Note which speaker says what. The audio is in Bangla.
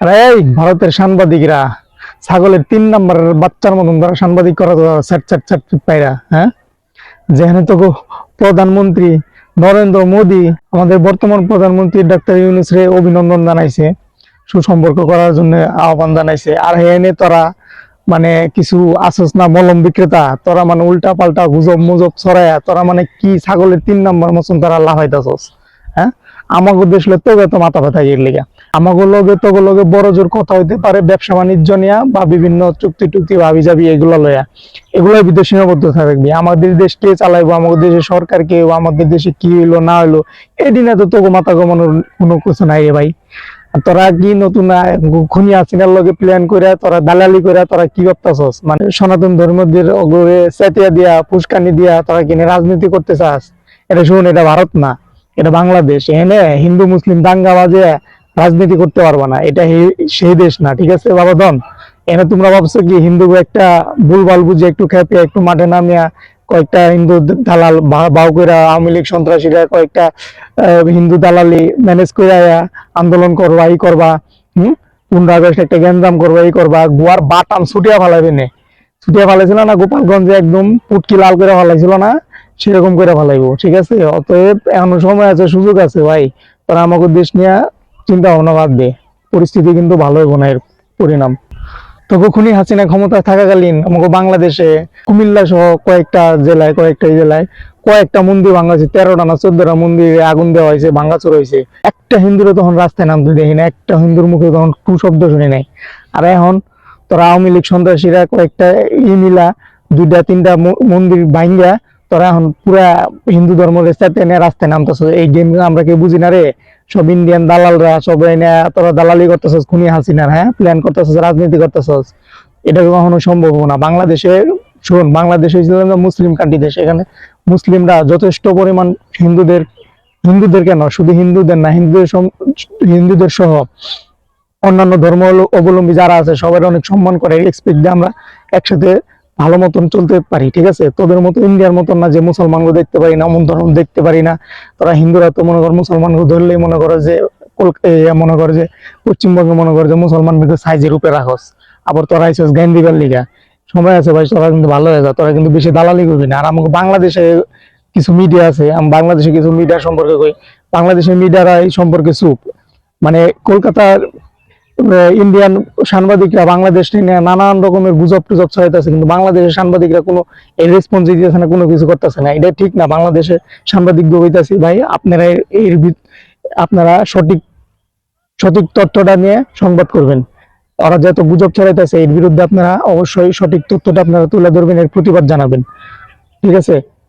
Speaker 1: এই ভারতের সাংবাদিকরা ছাগলের তিন নম্বরের বাচ্চার মতন তারা সাংবাদিক করা স্যাট স্যাট স্যাট পাইরা হ্যাঁ? যেখানে তো প্রধানমন্ত্রী নরেন্দ্র মোদী, আমাদের বর্তমান প্রধানমন্ত্রী ডাক্তার ইউনুস রে অভিনন্দন জানাইছে, সুসম্পর্ক করার জন্য আহ্বান জানাইছে। আর হেনে তোরা মানে কিছু আসস না মলম বিক্রেতা, তোরা মানে উল্টা পাল্টা গুজব মুজব ছড়ায়া, তোরা মানে কি ছাগলের তিন নম্বর মতন তারা লাফাইতাছস? আমাকে দেশলে তোকে তো মাথা ব্যথা গিয়ে লেগা। আমাকে লগে তোকে লগে বড় জোর কথা হইতে পারে ব্যবসা বাণিজ্য নিয়া বা বিভিন্ন চুক্তি টুক্তি ভাবি যাবি এগুলো লয়া। এগুলো ভিতরে সীমাবদ্ধ থাকবি আমাদের দেশ কে চালাইবো, আমাদের দেশের সরকার কে আমাদের দেশে কি হইল, না হইল এই দিনে তো তোকে মাথা কমানোর কোনো কিছু নাই ভাই। তোরা কি নতুন খুনি আসিনার লগে প্ল্যান করে তোরা দালালি করে তোরা কি করতেছস মানে সনাতন ধর্মদের অগ্রে চেতিয়া দিয়া পুষ্কানি দিয়া তোরা কিনে রাজনীতি করতে চাস? এটা শুন, এটা ভারত না। এটা বাংলাদেশ, এনে হিন্দু, মুসলিম দাঙ্গা বাজে রাজনীতি করতে পারবা না। এটা সেই দেশ না, ঠিক আছে বাবা দন এনে তোমরা ভাবছ কি, হিন্দু একটা ভুলভাল বুঝে একটু খেপে, একটু মাঠে নামিয়া কয়েকটা হিন্দু দালাল বাউ কইরা আওয়ামী লীগ সন্ত্রাসীরা কয়েকটা হিন্দু দালালি ম্যানেজ করে আন্দোলন করবা এই করবা, হম? পনেরো আগস্ট একটা গ্যাঞ্জাম করবা এই করবা, গোয়ার বাটাম ছুটিয়া ফালাইবে নে। ছুটিয়া ফালাইছিল না, গোপালগঞ্জে একদম পুটকি লাল করে ফালাইছিল না? সেরকম করে ফালাইবো ঠিক আছে? অতএব এখনও সময় আছে, সুযোগ আছে ভাই। তোরা আমাকে দেশ নিয়ে চিন্তা ভাবনা বাদ দে। পরিস্থিতি কিন্তু ভালো হইব না এর পরিণাম। তবে খুনি হাসিনা ক্ষমতায় থাকাকালীন আমাকে বাংলাদেশে, কুমিল্লা সহ কয়েকটা জেলায় কয়েকটা জেলায়, কয়েকটা মন্দির ভাঙা হয়েছে তেরোটা না চোদ্দটা মন্দিরে আগুন দেওয়া হয়েছে, ভাঙাচুর হয়েছে। একটা হিন্দুরে তখন রাস্তায় নামতে দেখি না, একটা হিন্দুর মুখে তখন টু শব্দ শুনি নাই। আর এখন তোরা আওয়ামী লীগ সন্ত্রাসীরা কয়েকটা ই মিলা দুইটা, তিনটা মন্দির ভাঙ্গা তোরা এখন পুরা হিন্দু ধর্ম এনে রাস্তায় নামতেছ এই গেম আমরা কেউ বুঝি না রে। সব ইন্ডিয়ান দালালরা, সব এনে তোরা দালালি করতেছস, খুনি হাসিনার হ্যাঁ? প্ল্যান করতেছস, রাজনীতি করতেছস। এটা কখনো সম্ভব না। বাংলাদেশে শোন বাংলাদেশে ছিল না মুসলিম কান্ট্রি দেশ। এখানে মুসলিমরা যথেষ্ট পরিমাণ হিন্দুদের হিন্দুদের কেন? শুধু হিন্দুদের না, হিন্দুদের হিন্দুদের সহ অন্যান্য ধর্ম অবলম্বী যারা আছে সবার অনেক সম্মান করে। রেসপেক্ট দিয়ে আমরা একসাথে ভালো মতন চলতে পারি ঠিক আছে? তোদের মতো ইন্ডিয়ার মতন না যে মুসলমানকে দেখতে পারি না অমন ধর্ম দেখতে পারি না। তোরা হিন্দুরা তো মনে কর মুসলমানকে ধরলেই মনে করো যে কলক- এ, মনে করো যে পশ্চিমবঙ্গে মনে করো যে মুসলমানকে সাইজের রূপে রাখস। আবার তোরা আইসস জ্ঞান লিগা। সময় আছে ভাই তোরা কিন্তু ভালো হয়ে যা তোরা কিন্তু বেশি দালালি করবি না। আর আমাকে বাংলাদেশে কিছু মিডিয়া আছে আমি বাংলাদেশে কিছু মিডিয়া সম্পর্কে কই? বাংলাদেশের মিডিয়ারা এই সম্পর্কে চুপ। মানে কলকাতার ইন্ডিয়ান সাংবাদিকরা, বাংলাদেশ নিয়ে নানান রকমের গুজব টুজব ছড়াইতেছে, কিন্তু বাংলাদেশের সাংবাদিকরা কোনো রেসপন্স দিতেছে না, কোনো কিছু করতেছে না। এটা ঠিক না বাংলাদেশে সাংবাদিক হইতাছি ভাই, আপনারা এর- আপনারা সঠিক সঠিক তথ্যটা নিয়ে সংবাদ করবেন। ওরা যত গুজব ছড়াইতেছে, এর বিরুদ্ধে আপনারা অবশ্যই সঠিক তথ্যটা আপনারা তুলে ধরবেন, এর প্রতিবাদ জানাবেন। ঠিক আছে?